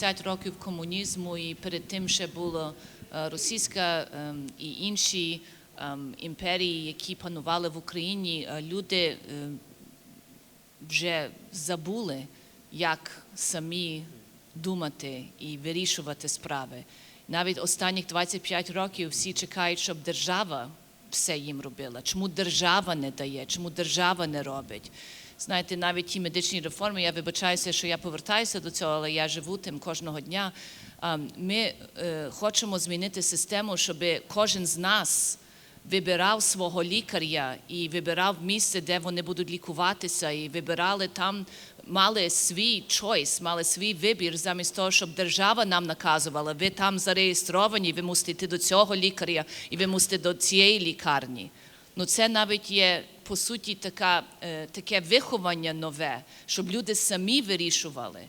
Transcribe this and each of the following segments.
50 років комунізму, і перед тим ще була е, російська ем, і інші ем, імперії, які панували в Україні. Е, Люди ем, вже забули, як самі думати і вирішувати справи. Навіть останніх 25 років всі чекають, щоб держава все їм робила. Чому держава не дає, чому держава не робить? Знаєте, навіть ті медичні реформи, я вибачаюся, що я повертаюся до цього, але я живу тим кожного дня. Ми е, хочемо змінити систему, щоб кожен з нас вибирав свого лікаря і вибирав місце, де вони будуть лікуватися, і вибирали там, мали свій чойс, мали свій вибір, замість того, щоб держава нам наказувала, ви там зареєстровані, ви мусите йти до цього лікаря і ви мусите до цієї лікарні. Ну, це навіть є по суті така, е, таке виховання нове, щоб люди самі вирішували.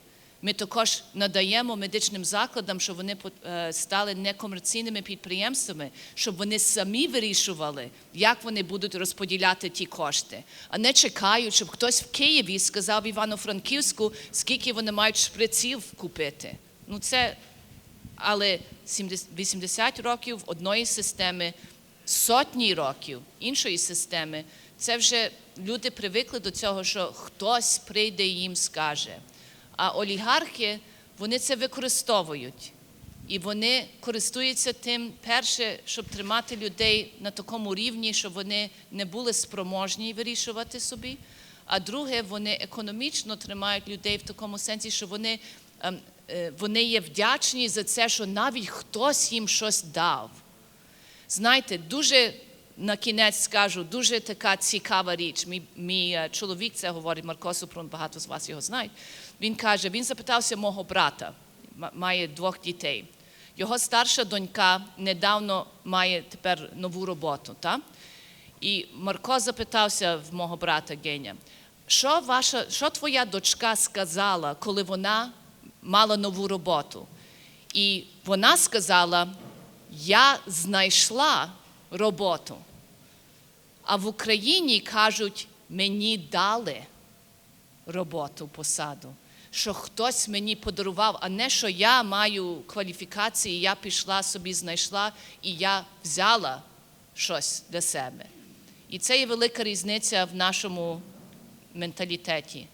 Ми також надаємо медичним закладам, щоб вони е, стали некомерційними підприємствами, щоб вони самі вирішували, як вони будуть розподіляти ті кошти, а не чекають, щоб хтось в Києві сказав Івано-Франківську, скільки вони мають шприців купити. Ну це, але 70 80 років одної системи, сотні років іншої системи, це вже люди привикли до цього, що хтось прийде і їм скаже. А олігархи вони це використовують. І вони користуються тим, перше, щоб тримати людей на такому рівні, щоб вони не були спроможні вирішувати собі. А друге, вони економічно тримають людей в такому сенсі, що вони, ем, е, вони є вдячні за це, що навіть хтось їм щось дав. Знаєте, дуже на кінець скажу, дуже така цікава річ. Мій, мій е, чоловік це говорить, Марко Супрун, багато з вас його знають. Він каже, він запитався мого брата, має двох дітей. Його старша донька недавно має тепер нову роботу. Та? І Марко запитався в мого брата Геня, що, ваша, що твоя дочка сказала, коли вона мала нову роботу? І вона сказала: Я знайшла роботу. А в Україні кажуть, мені дали роботу, посаду, що хтось мені подарував, а не що я маю кваліфікації, я пішла собі, знайшла і я взяла щось для себе. І це є велика різниця в нашому менталітеті.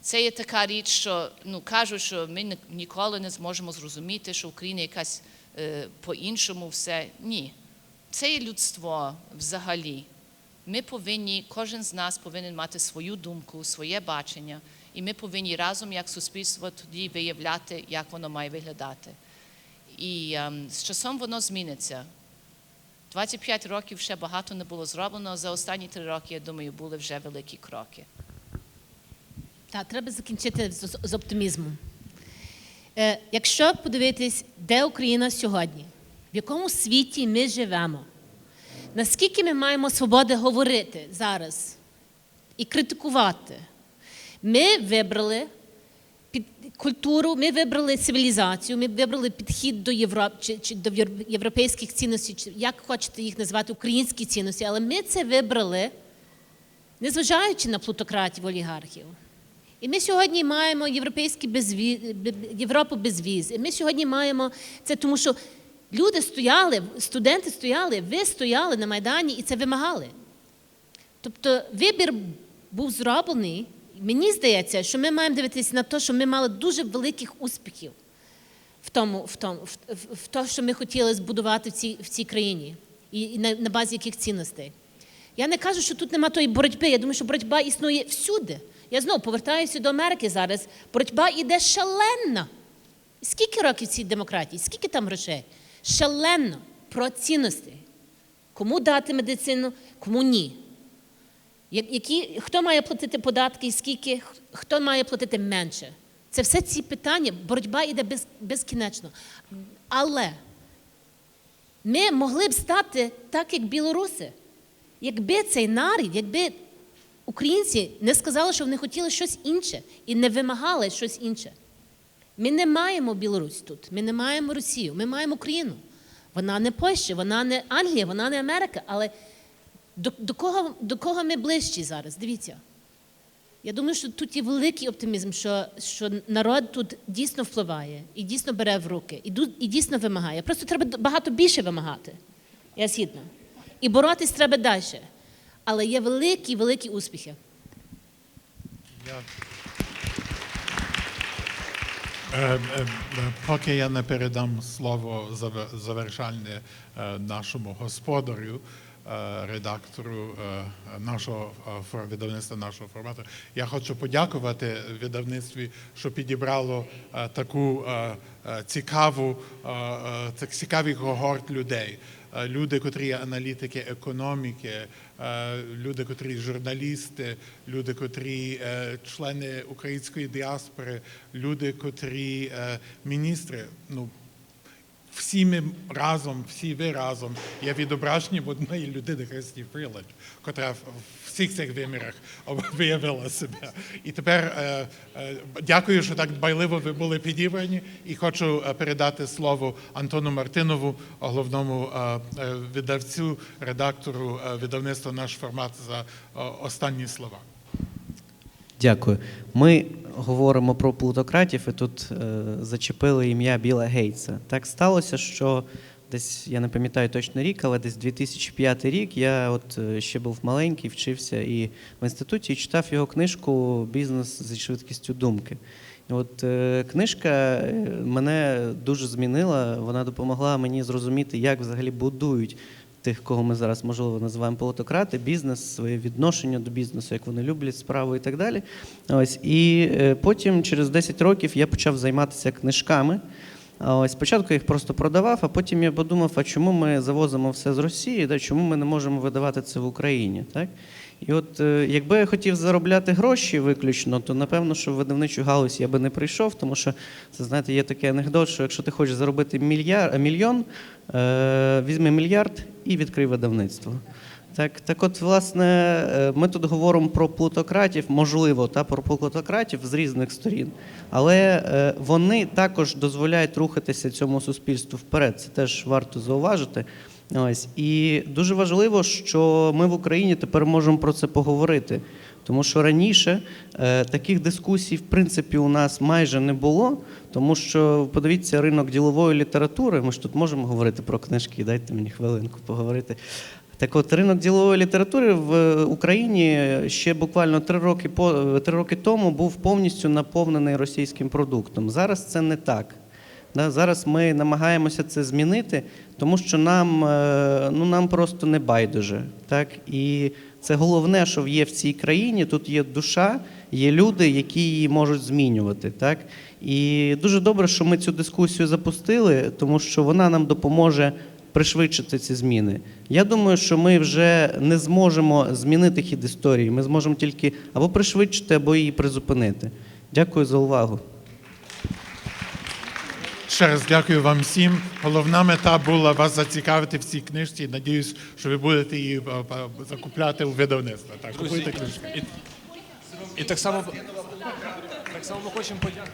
Це є така річ, що ну, кажуть, що ми ніколи не зможемо зрозуміти, що Україна якась е, по-іншому все. Ні. Це є людство взагалі. Ми повинні, кожен з нас повинен мати свою думку, своє бачення, і ми повинні разом, як суспільство, тоді виявляти, як воно має виглядати. І ем, з часом воно зміниться. 25 років ще багато не було зроблено. За останні три роки, я думаю, були вже великі кроки. Так, треба закінчити з, з оптимізмом. Е, якщо подивитись, де Україна сьогодні, в якому світі ми живемо, наскільки ми маємо свободи говорити зараз і критикувати, ми вибрали під культуру, ми вибрали цивілізацію, ми вибрали підхід до Європи чи, чи до європейських цінностей, чи як хочете їх назвати, українські цінності, але ми це вибрали, незважаючи на плутократів олігархів. І ми сьогодні маємо європейські безвіз, Європу без віз. І ми сьогодні маємо це, тому що люди стояли, студенти стояли, ви стояли на Майдані і це вимагали. Тобто вибір був зроблений. Мені здається, що ми маємо дивитися на те, що ми мали дуже великих успіхів в тому, в тому, в, в, в те, що ми хотіли збудувати в цій, в цій країні, і, і на, на базі яких цінностей. Я не кажу, що тут нема тої боротьби. Я думаю, що боротьба існує всюди. Я знову повертаюся до Америки зараз. Боротьба йде шалена. Скільки років цій демократії? Скільки там грошей? Шалено про цінності. Кому дати медицину, кому ні. Які, хто має платити податки скільки, хто має платити менше? Це все ці питання, боротьба йде без, безкінечно. Але ми могли б стати так, як білоруси. Якби цей нарід, якби українці не сказали, що вони хотіли щось інше і не вимагали щось інше. Ми не маємо Білорусь тут, ми не маємо Росію, ми маємо Україну. Вона не Польща, вона не Англія, вона не Америка. Але до, до, кого, до кого ми ближчі зараз? Дивіться. Я думаю, що тут є великий оптимізм, що, що народ тут дійсно впливає і дійсно бере в руки, і, і дійсно вимагає. Просто треба багато більше вимагати. Я згідна. І боротись треба далі. Але є великі, великі успіхи. Е, е, е, Поки я не передам слово заве- завершальне нашому господарю, редактору нашого видавництва нашого формату, я хочу подякувати видавництві, що підібрало таку цікаву, цікавий когорт людей. Люди, котрі аналітики економіки, люди, котрі журналісти, люди, котрі е, члени української діаспори, люди, котрі е, міністри. Ну, всі ми разом, всі ви разом є відображенням одної людини Христі Фрілач, котра в всіх цих вимірах виявила себе. І тепер е, е, дякую, що так дбайливо ви були підібрані. І хочу е, передати слово Антону Мартинову, головному видавцю, редактору видавництва наш формат за останні слова. Дякую. Ми говоримо про плутократів, і тут е, зачепили ім'я Біла Гейтса. Так сталося, що десь я не пам'ятаю точно рік, але десь 2005 рік я от е, ще був маленький, вчився і в інституті і читав його книжку Бізнес зі швидкістю думки. От е, книжка е, мене дуже змінила. Вона допомогла мені зрозуміти, як взагалі будують тих, кого ми зараз можливо називаємо полотократи, бізнес, своє відношення до бізнесу, як вони люблять справу і так далі. Ось і е, потім, через 10 років, я почав займатися книжками. Ось спочатку їх просто продавав, а потім я подумав, а чому ми завозимо все з Росії, да, чому ми не можемо видавати це в Україні? Так? І от е, якби я хотів заробляти гроші виключно, то напевно, що в видавничу галузь я би не прийшов, тому що це знаєте, є такий анекдот, що якщо ти хочеш заробити мільяр, мільйон, е, візьми мільярд і відкрий видавництво. Так, так от, власне, е, ми тут говоримо про плутократів, можливо, та про плутократів з різних сторін, але е, вони також дозволяють рухатися цьому суспільству вперед. Це теж варто зауважити. Ось і дуже важливо, що ми в Україні тепер можемо про це поговорити. Тому що раніше е, таких дискусій, в принципі, у нас майже не було, тому що подивіться ринок ділової літератури. Ми ж тут можемо говорити про книжки, дайте мені хвилинку поговорити. Так от ринок ділової літератури в Україні ще буквально три роки по три роки тому був повністю наповнений російським продуктом. Зараз це не так. Зараз ми намагаємося це змінити, тому що нам, е, ну, нам просто не байдуже. Так? І це головне, що є в цій країні. Тут є душа, є люди, які її можуть змінювати. Так? І дуже добре, що ми цю дискусію запустили, тому що вона нам допоможе пришвидшити ці зміни. Я думаю, що ми вже не зможемо змінити хід історії. Ми зможемо тільки або пришвидшити, або її призупинити. Дякую за увагу. Ще раз дякую вам всім. Головна мета була вас зацікавити в цій книжці. Надіюсь, що ви будете її е, е, закупляти у видавництва. Так, купуйте книжки. І так само, так само ми хочемо подякувати.